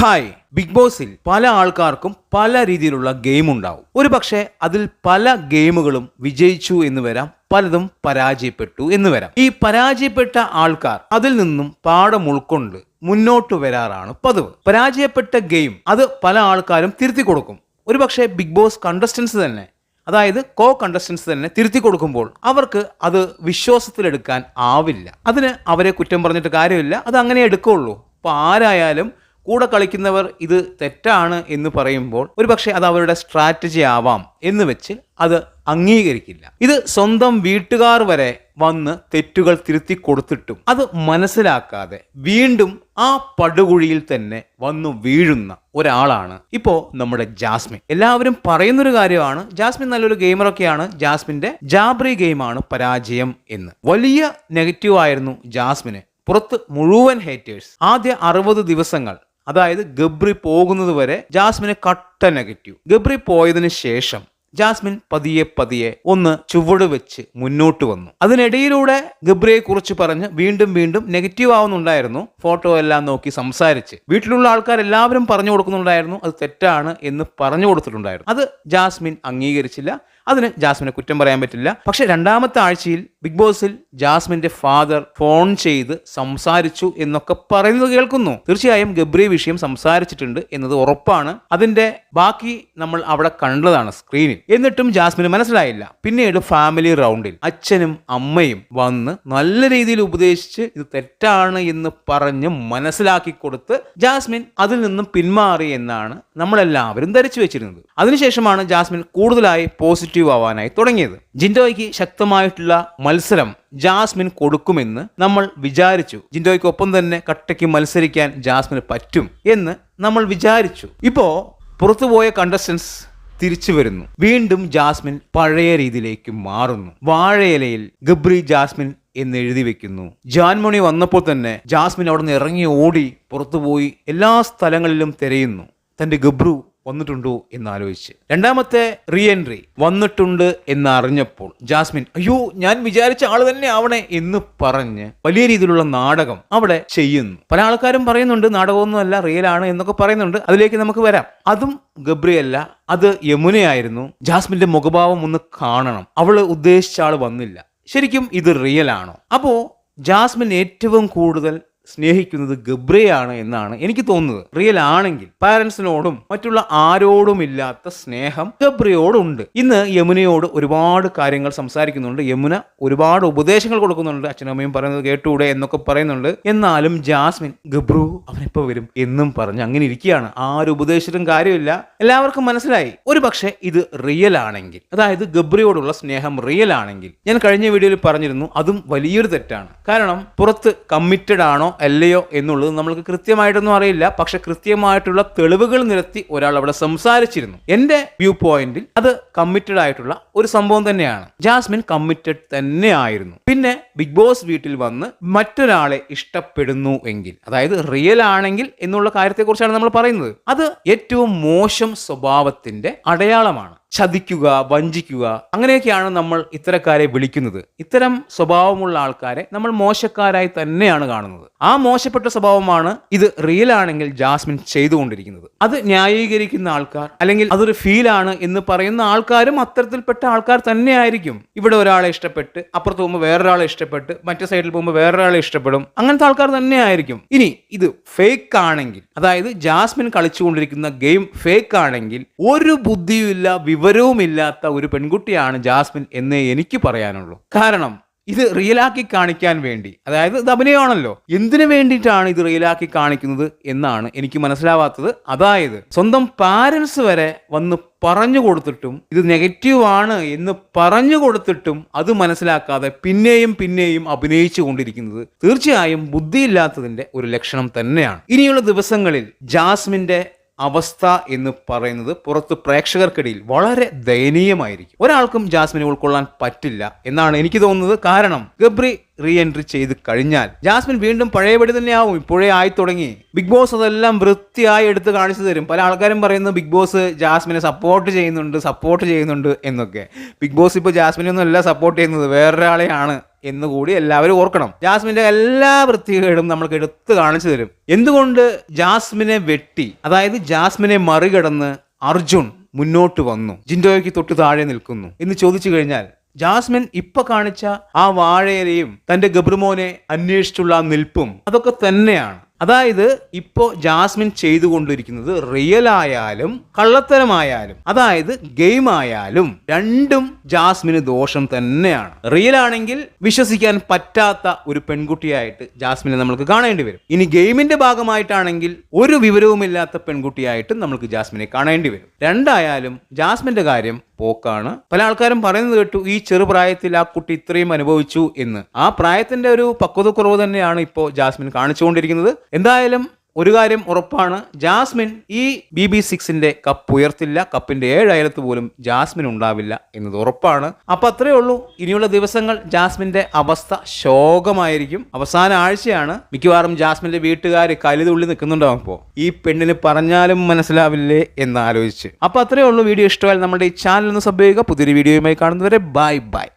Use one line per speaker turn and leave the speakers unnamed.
Hi big ബോസിൽ പല ആൾക്കാർക്കും പല രീതിയിലുള്ള ഗെയിം ഉണ്ടാവും. ഒരു പക്ഷേ അതിൽ പല ഗെയിമുകളും വിജയിച്ചു എന്ന് വരാം പലതും പരാജയപ്പെട്ടു എന്ന് വരാം. ഈ പരാജയപ്പെട്ട ആൾക്കാർ അതിൽ നിന്നും പാഠം ഉൾക്കൊണ്ട് മുന്നോട്ട് വരാറാണ് പതിവ്. പരാജയപ്പെട്ട ഗെയിം അത് പല ആൾക്കാരും തിരുത്തി കൊടുക്കും. ഒരു പക്ഷേ ബിഗ് ബോസ് കണ്ടസ്റ്റൻസ് തന്നെ അതായത് കോ കണ്ടസ്റ്റൻസ് തന്നെ തിരുത്തി കൊടുക്കുമ്പോൾ അവർക്ക് അത് വിശ്വാസത്തിലെടുക്കാൻ ആവില്ല. അതിന് അവരെ കുറ്റം പറഞ്ഞിട്ട് കാര്യമില്ല. അത് അങ്ങനെ എടുക്കുള്ളൂ. അപ്പോൾ ആരായാലും കൂടെ കളിക്കുന്നവർ ഇത് തെറ്റാണ് എന്ന് പറയുമ്പോൾ ഒരുപക്ഷെ അത് അവരുടെ സ്ട്രാറ്റജി ആവാം എന്ന് വെച്ച് അത് അംഗീകരിക്കില്ല. ഇത് സ്വന്തം വീട്ടുകാർ വരെ വന്ന് തെറ്റുകൾ തിരുത്തി കൊടുത്തിട്ടും അത് മനസ്സിലാക്കാതെ വീണ്ടും ആ പടുകുഴിയിൽ തന്നെ വന്നു വീഴുന്ന ഒരാളാണ് ഇപ്പോ നമ്മുടെ ജാസ്മിൻ. എല്ലാവരും പറയുന്നൊരു കാര്യമാണ് ജാസ്മിൻ നല്ലൊരു ഗെയിമറൊക്കെയാണ് ജാസ്മിന്റെ ജാബ്രി ഗെയിമാണ് പരാജയം എന്ന്. വലിയ നെഗറ്റീവ് ആയിരുന്നു ജാസ്മിന്. പുറത്ത് മുഴുവൻ ഹേറ്റേഴ്സ് ആദ്യ അറുപത് ദിവസങ്ങൾ അതായത് ഗബ്രി പോകുന്നത് വരെ ജാസ്മിന് കട്ട നെഗറ്റീവ് ഗബ്രി പോയതിന് ശേഷം ജാസ്മിൻ പതിയെ പതിയെ ഒന്ന് ചുവട് വെച്ച് മുന്നോട്ട് വന്നു. അതിനിടയിലൂടെ ഗബ്രിയെ കുറിച്ച് പറഞ്ഞ് വീണ്ടും വീണ്ടും നെഗറ്റീവ് ആവുന്നുണ്ടായിരുന്നു. ഫോട്ടോ എല്ലാം നോക്കി സംസാരിച്ച്. വീട്ടിലുള്ള ആൾക്കാർ എല്ലാവരും പറഞ്ഞു കൊടുക്കുന്നുണ്ടായിരുന്നു. അത് തെറ്റാണ് എന്ന് പറഞ്ഞു കൊടുത്തിട്ടുണ്ടായിരുന്നു. അത് ജാസ്മിൻ അംഗീകരിച്ചില്ല. അതിന് ജാസ്മിനെ കുറ്റം പറയാൻ പറ്റില്ല. പക്ഷെ രണ്ടാമത്തെ ആഴ്ചയിൽ ബിഗ് ബോസിൽ ജാസ്മിന്റെ ഫാദർ ഫോൺ ചെയ്ത് സംസാരിച്ചു എന്നൊക്കെ പറയുന്നത് കേൾക്കുന്നു. തീർച്ചയായും ഗബ്രി വിഷയം സംസാരിച്ചിട്ടുണ്ട് എന്നത് ഉറപ്പാണ്. അതിന്റെ ബാക്കി നമ്മൾ അവിടെ കണ്ടതാണ് സ്ക്രീനിൽ എന്നിട്ടും ജാസ്മിന് മനസ്സിലായില്ല. പിന്നീട് ഫാമിലി റൗണ്ടിൽ അച്ഛനും അമ്മയും വന്ന് നല്ല രീതിയിൽ ഉപദേശിച്ച് ഇത് തെറ്റാണ് എന്ന് പറഞ്ഞ് മനസ്സിലാക്കി കൊടുത്ത് ജാസ്മിൻ അതിൽ നിന്നും പിന്മാറി എന്നാണ് നമ്മളെല്ലാവരും ധരിച്ചു വെച്ചിരുന്നത്. അതിനുശേഷമാണ് ജാസ്മിൻ കൂടുതലായി പോസിറ്റീവ് ആവാനായി തുടങ്ങിയത്. ജിൻഡോയ്ക്ക് ശക്തമായിട്ടുള്ള മത്സരം ജാസ്മിൻ കൊടുക്കുമെന്ന് നമ്മൾ വിചാരിച്ചു. ജിൻഡോയ്ക്കൊപ്പം തന്നെ കട്ടയ്ക്ക് മത്സരിക്കാൻ ജാസ്മിന് പറ്റും എന്ന് നമ്മൾ വിചാരിച്ചു. ഇപ്പോ പുറത്തുപോയ കണ്ടസ്റ്റൻസ് തിരിച്ചു വരുന്നു. വീണ്ടും ജാസ്മിൻ പഴയ രീതിയിലേക്ക് മാറുന്നു. വാഴയിലയിൽ ഗബ്രി ജാസ്മിൻ എന്ന് എഴുതി വെക്കുന്നു. ജാൻമണി വന്നപ്പോൾ തന്നെ ജാസ്മിൻ അവിടെ നിന്ന് ഇറങ്ങി ഓടി പുറത്തുപോയി എല്ലാ സ്ഥലങ്ങളിലും തിരയുന്നു. തന്റെ ഗബ്രു വന്നിട്ടുണ്ടോ എന്ന് ആലോചിച്ച് രണ്ടാമത്തെ റീ എൻട്രി വന്നിട്ടുണ്ട് എന്ന് അറിഞ്ഞപ്പോൾ ജാസ്മിൻ അയ്യോ ഞാൻ വിചാരിച്ച ആൾ തന്നെ ആവണേ എന്ന് പറഞ്ഞ് വലിയ രീതിയിലുള്ള നാടകം അവിടെ ചെയ്യുന്നു. പല ആൾക്കാരും പറയുന്നുണ്ട് നാടകമൊന്നുമല്ല റിയൽ ആണ് എന്നൊക്കെ പറയുന്നുണ്ട്. അതിലേക്ക് നമുക്ക് വരാം. അതും ഗബ്രിയല്ല അത് യമുനയായിരുന്നു. ജാസ്മിന്റെ മുഖഭാവം ഒന്ന് കാണണം. അവൾ ഉദ്ദേശിച്ച ആൾ വന്നില്ല. ശരിക്കും ഇത് റിയൽ ആണോ? അപ്പോ ജാസ്മിൻ ഏറ്റവും കൂടുതൽ സ്നേഹിക്കുന്നത് ഗബ്രയാണ് എന്നാണ് എനിക്ക് തോന്നുന്നത്. റിയൽ ആണെങ്കിൽ പാരൻസിനോടും മറ്റുള്ള ആരോടും ഇല്ലാത്ത സ്നേഹം ഗബ്രയോടുണ്ട്. ഇന്ന് യമുനയോട് ഒരുപാട് കാര്യങ്ങൾ സംസാരിക്കുന്നുണ്ട്. യമുന ഒരുപാട് ഉപദേശങ്ങൾ കൊടുക്കുന്നുണ്ട്. അച്ഛനമ്മയും പറയുന്നത് കേട്ടൂടെ എന്നൊക്കെ പറയുന്നുണ്ട്. എന്നാലും ജാസ്മിൻ ഗബ്രു അവനെപ്പോ വരും? എന്നും പറഞ്ഞ് അങ്ങനെ ഇരിക്കുകയാണ്. ആരും ഉപദേശിച്ചിട്ടും കാര്യമില്ല. എല്ലാവർക്കും മനസ്സിലായി. ഒരു പക്ഷേ ഇത് റിയൽ ആണെങ്കിൽ അതായത് ഗബ്രിയോടുള്ള സ്നേഹം റിയൽ ആണെങ്കിൽ ഞാൻ കഴിഞ്ഞ വീഡിയോയിൽ പറഞ്ഞിരുന്നു അതും വലിയൊരു തെറ്റാണ്. കാരണം പുറത്ത് കമ്മിറ്റഡ് ആണോ അല്ലയോ എന്നുള്ളത് നമ്മൾക്ക് കൃത്യമായിട്ടൊന്നും അറിയില്ല. പക്ഷെ കൃത്യമായിട്ടുള്ള തെളിവുകൾ നിരത്തി ഒരാൾ അവിടെ സംസാരിച്ചിരുന്നു. എന്റെ വ്യൂ പോയിന്റിൽ അത് കമ്മിറ്റഡ് ആയിട്ടുള്ള ഒരു സംഭവം തന്നെയാണ്. ജാസ്മിൻ കമ്മിറ്റഡ് തന്നെ ആയിരുന്നു. പിന്നെ ബിഗ് ബോസ് വീട്ടിൽ വന്ന് മറ്റൊരാളെ ഇഷ്ടപ്പെടുന്നു എങ്കിൽ അതായത് റിയൽ ആണെങ്കിൽ എന്നുള്ള കാര്യത്തെക്കുറിച്ചാണ് നമ്മൾ പറയുന്നത്. അത് ഏറ്റവും മോശം സ്വഭാവത്തിന്റെ അടയാളമാണ്. ചതിക്കുക വഞ്ചിക്കുക അങ്ങനെയൊക്കെയാണ് നമ്മൾ ഇത്തരക്കാരെ വിളിക്കുന്നത്. ഇത്തരം സ്വഭാവമുള്ള ആൾക്കാരെ നമ്മൾ മോശക്കാരായി തന്നെയാണ് കാണുന്നത്. ആ മോശപ്പെട്ട സ്വഭാവമാണ് ഇത് റിയൽ ആണെങ്കിൽ ജാസ്മിൻ ചെയ്തുകൊണ്ടിരിക്കുന്നത്. അത് ന്യായീകരിക്കുന്ന ആൾക്കാർ അല്ലെങ്കിൽ അതൊരു ഫീലാണ് എന്ന് പറയുന്ന ആൾക്കാരും അത്തരത്തിൽപ്പെട്ട ആൾക്കാർ തന്നെയായിരിക്കും. ഇവിടെ ഒരാളെ ഇഷ്ടപ്പെട്ട് അപ്പുറത്ത് പോകുമ്പോൾ വേറൊരാളെ ഇഷ്ടപ്പെട്ട് മറ്റേ സൈഡിൽ പോകുമ്പോൾ വേറൊരാളെ ഇഷ്ടപ്പെടും. അങ്ങനത്തെ ആൾക്കാർ തന്നെയായിരിക്കും. ഇനി ഇത് ഫേക്ക് ആണെങ്കിൽ അതായത് ജാസ്മിൻ കളിച്ചുകൊണ്ടിരിക്കുന്ന ഗെയിം ഫേക്ക് ആണെങ്കിൽ ഒരു ബുദ്ധിയുമില്ല വിവരവുമില്ലാത്ത ഒരു പെൺകുട്ടിയാണ് ജാസ്മിൻ എന്നേ എനിക്ക് പറയാനുള്ളൂ. കാരണം ഇത് റിയലാക്കി കാണിക്കാൻ വേണ്ടി അതായത് ഇത് അഭിനയമാണല്ലോ. എന്തിനു വേണ്ടിയിട്ടാണ് ഇത് റിയലാക്കി കാണിക്കുന്നത് എന്നാണ് എനിക്ക് മനസ്സിലാവാത്തത്. അതായത് സ്വന്തം പാരൻസ് വരെ വന്ന് പറഞ്ഞു കൊടുത്തിട്ടും ഇത് നെഗറ്റീവ് ആണ് എന്ന് പറഞ്ഞു കൊടുത്തിട്ടും അത് മനസ്സിലാക്കാതെ പിന്നെയും പിന്നെയും അഭിനയിച്ചു കൊണ്ടിരിക്കുന്നത് തീർച്ചയായും ബുദ്ധിയില്ലാത്തതിന്റെ ഒരു ലക്ഷണം തന്നെയാണ്. ഇനിയുള്ള ദിവസങ്ങളിൽ ജാസ്മിന്റെ അവസ്ഥ എന്ന് പറയുന്നത് പുറത്ത് പ്രേക്ഷകർക്കിടയിൽ വളരെ ദയനീയമായിരിക്കും. ഒരാൾക്കും ജാസ്മിനെ ഉൾക്കൊള്ളാൻ പറ്റില്ല എന്നാണ് എനിക്ക് തോന്നുന്നത്. കാരണം ഗബ്രി റീ എൻട്രി ചെയ്ത് കഴിഞ്ഞാൽ ജാസ്മിൻ വീണ്ടും പഴയപടി തന്നെയാവും. ഇപ്പോഴേ ആയി തുടങ്ങി ബിഗ് ബോസ് അതെല്ലാം വൃത്തിയായി എടുത്ത് കാണിച്ചു തരും. പല ആൾക്കാരും പറയുന്നു ബിഗ് ബോസ് ജാസ്മിനെ സപ്പോർട്ട് ചെയ്യുന്നുണ്ട് സപ്പോർട്ട് ചെയ്യുന്നുണ്ട് എന്നൊക്കെ. ബിഗ് ബോസ് ഇപ്പോൾ ജാസ്മിനെ ഒന്നും അല്ല സപ്പോർട്ട് ചെയ്യുന്നത് വേറൊരാളെയാണ്. എന്ന് കൂടി എല്ലാവരും ഓർക്കണം. ജാസ്മിന്റെ എല്ലാ വൃത്തികേടും നമ്മൾക്ക് എടുത്തു കാണിച്ചു തരും. എന്തുകൊണ്ട് ജാസ്മിനെ വെട്ടി അതായത് ജാസ്മിനെ മറികടന്ന് അർജുൻ മുന്നോട്ട് വന്നു ജിൻഡോയ്ക്ക് തൊട്ട് താഴെ നിൽക്കുന്നു എന്ന് ചോദിച്ചു കഴിഞ്ഞാൽ ജാസ്മിൻ ഇപ്പൊ കാണിച്ച ആ വാഴയിലയും തന്റെ ഗബ്രുമോനെ അന്വേഷിച്ചുള്ള നിൽപ്പും അതൊക്കെ തന്നെയാണ്. അതായത് ഇപ്പോ ജാസ്മിൻ ചെയ്തുകൊണ്ടിരിക്കുന്നത് റിയൽ ആയാലും കള്ളത്തരമായാലും അതായത് ഗെയിം ആയാലും രണ്ടും ജാസ്മിന് ദോഷം തന്നെയാണ്. റിയൽ ആണെങ്കിൽ വിശ്വസിക്കാൻ പറ്റാത്ത ഒരു പെൺകുട്ടിയായിട്ട് ജാസ്മിനെ നമുക്ക് കാണേണ്ടി വരും. ഇനി ഗെയിമിന്റെ ഭാഗമായിട്ടാണെങ്കിൽ ഒരു വിവരവുമില്ലാത്ത പെൺകുട്ടിയായിട്ടും നമുക്ക് ജാസ്മിനെ കാണേണ്ടി വരും. രണ്ടായാലും ജാസ്മിന്റെ കാര്യം പോക്കാണ്. പല ആൾക്കാരും പറയുന്നത് കേട്ടു ഈ ചെറുപ്രായത്തിൽ ആ കുട്ടി ഇത്രയും അനുഭവിച്ചു എന്ന്. ആ പ്രായത്തിന്റെ ഒരു പക്വതക്കുറവ് തന്നെയാണ് ഇപ്പോൾ ജാസ്മിൻ കാണിച്ചുകൊണ്ടിരിക്കുന്നത്. എന്തായാലും ഒരു കാര്യം ഉറപ്പാണ് ജാസ്മിൻ ഈ ബി ബി സിക്സിന്റെ കപ്പ് ഉയർത്തില്ല കപ്പിന്റെ ഏഴ് അയലത്ത് പോലും ജാസ്മിൻ ഉണ്ടാവില്ല എന്നത് ഉറപ്പാണ്. അപ്പൊ അത്രേ ഉള്ളൂ. ഇനിയുള്ള ദിവസങ്ങൾ ജാസ്മിന്റെ അവസ്ഥ ശോകമായിരിക്കും. അവസാന ആഴ്ചയാണ് മിക്കവാറും ജാസ്മിന്റെ വീട്ടുകാർ കലിതുള്ളി നിൽക്കുന്നുണ്ടാവും ഇപ്പോൾ ഈ പെണ്ണിന് പറഞ്ഞാലും മനസ്സിലാവില്ലേ എന്ന് ആലോചിച്ച് അപ്പൊ അത്രേ ഉള്ളൂ. വീഡിയോ ഇഷ്ടമായാലും നമ്മുടെ ഈ ചാനൽ ഒന്ന് സബ് ചെയ്യുക. പുതിയൊരു വീഡിയോയുമായി കാണുന്നവരെ ബൈ ബൈ.